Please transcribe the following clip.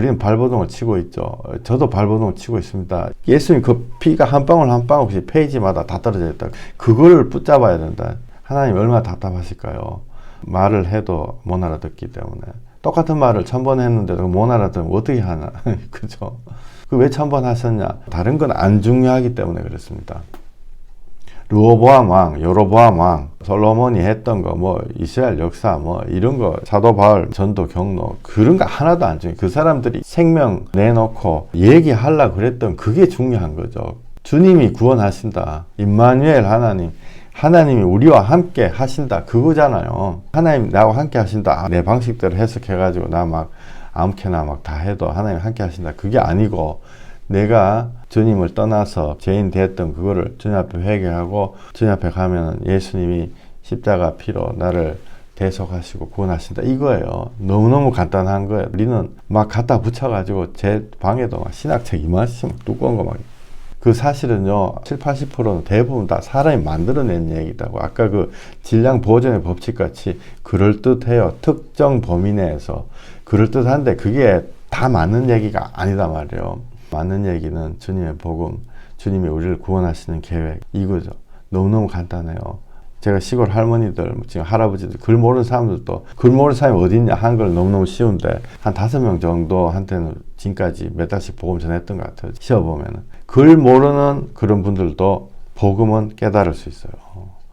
우리는 발버둥을 치고 있죠. 저도 발버둥을 치고 있습니다. 예수님 그 피가 한 방울 한 방울씩 페이지마다 다 떨어져 있다. 그거를 붙잡아야 된다. 하나님 얼마나 답답하실까요? 말을 해도 못 알아듣기 때문에. 똑같은 말을 천 번 했는데도 못 알아듣으면 어떻게 하나. 그죠? 그 왜 천 번 하셨냐? 다른 건 안 중요하기 때문에 그렇습니다. 르호보암 왕, 여로보암 왕, 솔로몬이 했던 거, 뭐 이스라엘 역사, 뭐 이런 거, 사도 바울 전도 경로 그런 거 하나도 안 중요해. 그 사람들이 생명 내놓고 얘기하려 그랬던 그게 중요한 거죠. 주님이 구원하신다. 임마누엘 하나님. 하나님이 우리와 함께 하신다. 그거잖아요. 하나님 나와 함께 하신다. 아, 내 방식대로 해석해가지고 나 막 아무렇게나 막 다 해도 하나님 함께 하신다. 그게 아니고 내가 주님을 떠나서 죄인 됐던 그거를 주님 앞에 회개하고 주님 앞에 가면 예수님이 십자가 피로 나를 대속하시고 구원하신다 이거예요. 너무너무 간단한 거예요. 우리는 막 갖다 붙여가지고 제 방에도 막 신학책 이만큼 두꺼운 거 막 그 사실은요, 7, 80%는 대부분 다 사람이 만들어낸 얘기다고. 아까 그 질량 보존의 법칙 같이 그럴듯해요. 특정 범위 내에서. 그럴듯한데 그게 다 맞는 얘기가 아니다 말이에요. 맞는 얘기는 주님의 복음, 주님이 우리를 구원하시는 계획, 이거죠. 너무너무 간단해요. 제가 시골 할머니들, 지금 할아버지들, 글 모르는 사람들도, 글 모르는 사람이 어딨냐, 한글 너무너무 쉬운데, 한 다섯 명 정도 한테는 지금까지 몇 달씩 복음 전했던 것 같아요. 시어보면은. 글 모르는 그런 분들도 복음은 깨달을 수 있어요.